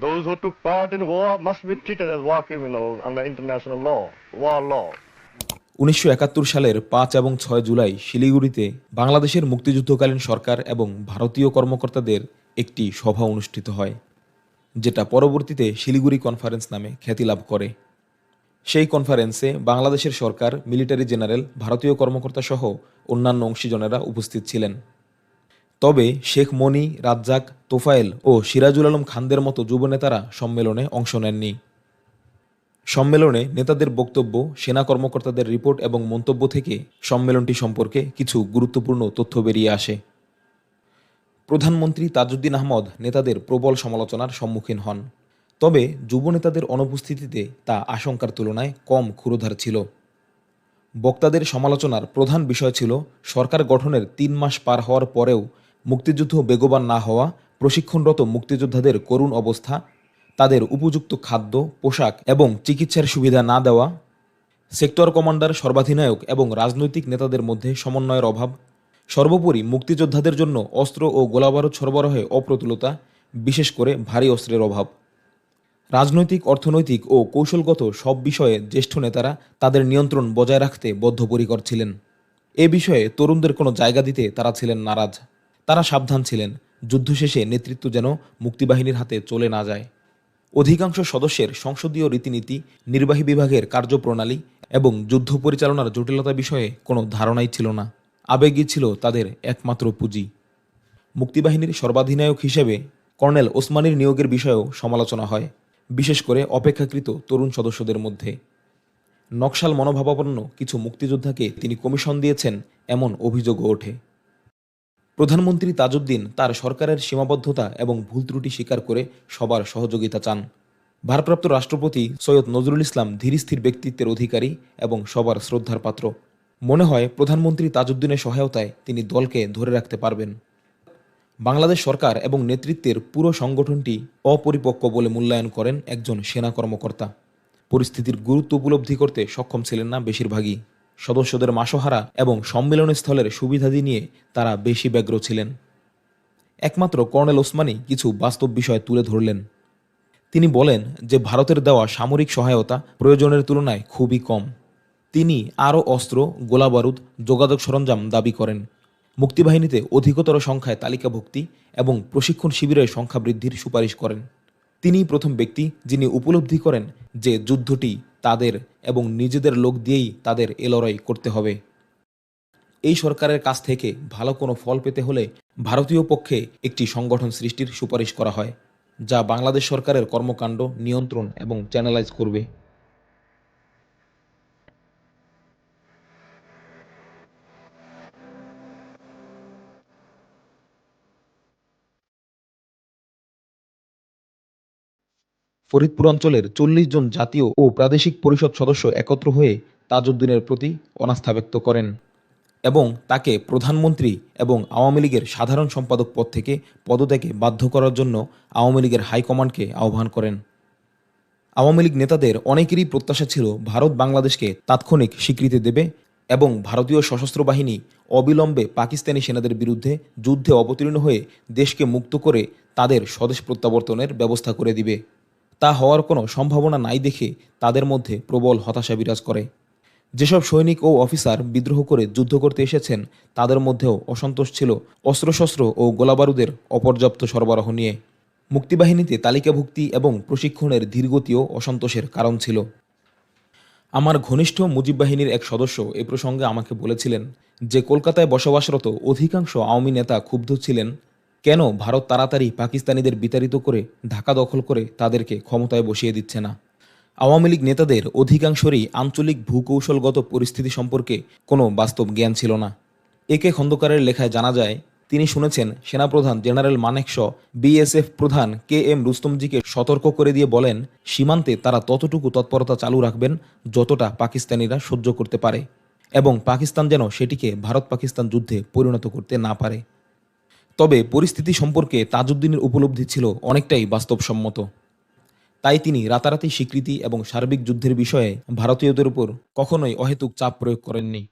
Those who took part in war must be treated as war criminals under international law, war law. উনিশশো একাত্তর সালের পাঁচ এবং ছয় জুলাই শিলিগুড়িতে বাংলাদেশের মুক্তিযুদ্ধকালীন সরকার এবং ভারতীয় কর্মকর্তাদের একটি সভা অনুষ্ঠিত হয় যেটা পরবর্তীতে শিলিগুড়ি কনফারেন্স নামে খ্যাতি লাভ করে সেই কনফারেন্সে বাংলাদেশের সরকার মিলিটারি জেনারেল ভারতীয় কর্মকর্তা সহ অন্যান্য অংশীজনেরা উপস্থিত ছিলেন। তবে শেখ মনি, রাজ্জাক, তোফায়েল ও সিরাজুল আলম খানদের মতো যুবনেতারা সম্মেলনে অংশ নেননি। সম্মেলনে নেতাদের বক্তব্য, সেনা কর্মকর্তাদের রিপোর্ট এবং মন্তব্য থেকে সম্মেলনটি সম্পর্কে কিছু গুরুত্বপূর্ণ তথ্য বেরিয়ে আসে। প্রধানমন্ত্রী তাজউদ্দিন আহমদ নেতাদের প্রবল সমালোচনার সম্মুখীন হন। তবে যুবনেতাদের অনুপস্থিতিতে তা আশঙ্কার তুলনায় কম ক্ষুরোধার ছিল। বক্তাদের সমালোচনার প্রধান বিষয় ছিল সরকার গঠনের তিন মাস পার হওয়ার পরেও মুক্তিযুদ্ধ বেগবান না হওয়া, প্রশিক্ষণরত মুক্তিযোদ্ধাদের করুণ অবস্থা, তাদের উপযুক্ত খাদ্য, পোশাক এবং চিকিৎসার সুবিধা না দেওয়া, সেক্টর কমান্ডার সর্বাধিনায়ক এবং রাজনৈতিক নেতাদের মধ্যে সমন্বয়ের অভাব, সর্বোপরি মুক্তিযোদ্ধাদের জন্য অস্ত্র ও গোলাবারুদ সরবরাহে অপ্রতুলতা, বিশেষ করে ভারী অস্ত্রের অভাব। রাজনৈতিক, অর্থনৈতিক ও কৌশলগত সব বিষয়ে জ্যেষ্ঠ নেতারা তাদের নিয়ন্ত্রণ বজায় রাখতে বদ্ধপরিকর ছিলেন। এ বিষয়ে তরুণদের কোনো জায়গা দিতে তারা ছিলেন নারাজ। তারা সাবধান ছিলেন, যুদ্ধ শেষে নেতৃত্ব যেন মুক্তিবাহিনীর হাতে চলে না যায়। অধিকাংশ সদস্যের সংসদীয় রীতিনীতি, নির্বাহী বিভাগের কার্যপ্রণালী এবং যুদ্ধ পরিচালনার জটিলতা বিষয়ে কোনো ধারণাই ছিল না। আবেগই ছিল তাদের একমাত্র পুঁজি। মুক্তিবাহিনীর সর্বাধিনায়ক হিসেবে কর্নেল ওসমানীর নিয়োগের বিষয়েও সমালোচনা হয়। বিশেষ করে অপেক্ষাকৃত তরুণ সদস্যদের মধ্যে। নকশাল মনোভাবাপন্ন কিছু মুক্তিযোদ্ধাকে তিনি কমিশন দিয়েছেন এমন অভিযোগও ওঠে। প্রধানমন্ত্রী তাজউদ্দিন তার সরকারের সীমাবদ্ধতা এবং ভুল ত্রুটি স্বীকার করে সবার সহযোগিতা চান। ভারপ্রাপ্ত রাষ্ট্রপতি সৈয়দ নজরুল ইসলাম ধীরস্থির ব্যক্তিত্বের অধিকারী এবং সবার শ্রদ্ধার পাত্র। মনে হয় প্রধানমন্ত্রী তাজউদ্দিনের সহায়তায় তিনি দলকে ধরে রাখতে পারবেন। বাংলাদেশ সরকার এবং নেতৃত্বের পুরো সংগঠনটি অপরিপক্ক বলে মূল্যায়ন করেন একজন সেনা কর্মকর্তা। পরিস্থিতির গুরুত্ব উপলব্ধি করতে সক্ষম ছিলেন না বেশিরভাগই। সদস্যদের মাসহারা এবং সম্মেলন স্থলের সুবিধাদি নিয়ে তারা বেশি ব্যগ্র ছিলেন। একমাত্র কর্নেল ওসমানী কিছু বাস্তব বিষয় তুলে ধরলেন। তিনি বলেন যে, ভারতের দেওয়া সামরিক সহায়তা প্রয়োজনের তুলনায় খুবই কম। তিনি আরও অস্ত্র, গোলাবারুদ, যোগাযোগ সরঞ্জাম দাবি করেন। মুক্তিবাহিনীতে অধিকতর সংখ্যায় তালিকাভুক্তি এবং প্রশিক্ষণ শিবিরের সংখ্যা বৃদ্ধির সুপারিশ করেন। তিনিই প্রথম ব্যক্তি যিনি উপলব্ধি করেন যে যুদ্ধটি তাদের এবং নিজেদের লোক দিয়েই তাদের এ লড়াই করতে হবে। এই সরকারের কাছ থেকে ভালো কোনো ফল পেতে হলে ভারতীয় পক্ষে একটি সংগঠন সৃষ্টির সুপারিশ করা হয়, যা বাংলাদেশ সরকারের কর্মকাণ্ড নিয়ন্ত্রণ এবং চ্যানেলাইজ করবে। ফরিদপুর অঞ্চলের চল্লিশ জন জাতীয় ও প্রাদেশিক পরিষদ সদস্য একত্র হয়ে তাজউদ্দিনের প্রতি অনাস্থা ব্যক্ত করেন এবং তাকে প্রধানমন্ত্রী এবং আওয়ামী লীগের সাধারণ সম্পাদক পদ থেকে পদত্যাগে বাধ্য করার জন্য আওয়ামী লীগের হাইকমান্ডকে আহ্বান করেন। আওয়ামী লীগ নেতাদের অনেকেরই প্রত্যাশা ছিল ভারত বাংলাদেশকে তাৎক্ষণিক স্বীকৃতি দেবে এবং ভারতীয় সশস্ত্র বাহিনী অবিলম্বে পাকিস্তানি সেনাদের বিরুদ্ধে যুদ্ধে অবতীর্ণ হয়ে দেশকে মুক্ত করে তাদের স্বদেশ প্রত্যাবর্তনের ব্যবস্থা করে দিবে। তা হওয়ার কোনো সম্ভাবনা নাই দেখে তাদের মধ্যে প্রবল হতাশা বিরাজ করে। যেসব সৈনিক ও অফিসার বিদ্রোহ করে যুদ্ধ করতে এসেছেন, তাদের মধ্যেও অসন্তোষ ছিল অস্ত্রশস্ত্র ও গোলাবারুদের অপর্যাপ্ত সরবরাহ নিয়ে। মুক্তিবাহিনীতে তালিকাভুক্তি এবং প্রশিক্ষণের ধীরগতিও অসন্তোষের কারণ ছিল। আমার ঘনিষ্ঠ মুজিব বাহিনীর এক সদস্য এ প্রসঙ্গে আমাকে বলেছিলেন যে, কলকাতায় বসবাসরত অধিকাংশ আওয়ামী নেতা ক্ষুব্ধ ছিলেন কেন ভারত তাড়াতাড়ি পাকিস্তানিদের বিতাড়িত করে ঢাকা দখল করে তাদেরকে ক্ষমতায় বসিয়ে দিচ্ছে না? আওয়ামী লীগ নেতাদের অধিকাংশরই আঞ্চলিক ভূকৌশলগত পরিস্থিতি সম্পর্কে কোনো বাস্তব জ্ঞান ছিল না। একে খন্দকারের লেখায় জানা যায়, তিনি শুনেছেন সেনাপ্রধান জেনারেল মানেক শ, বিএসএফ প্রধান কে এম রুস্তমজিকে সতর্ক করে দিয়ে বলেন, সীমান্তে তারা ততটুকু তৎপরতা চালু রাখবেন যতটা পাকিস্তানিরা সহ্য করতে পারে এবং পাকিস্তান যেন সেটিকে ভারত পাকিস্তান যুদ্ধে পরিণত করতে না পারে। তবে পরিস্থিতি সম্পর্কে তাজউদ্দিনের উপলব্ধি ছিল অনেকটাই বাস্তবসম্মত। তাই তিনি রাতারাতি স্বীকৃতি এবং সার্বিক যুদ্ধের বিষয়ে ভারতীয়দের উপর কখনোই অহেতুক চাপ প্রয়োগ করেননি।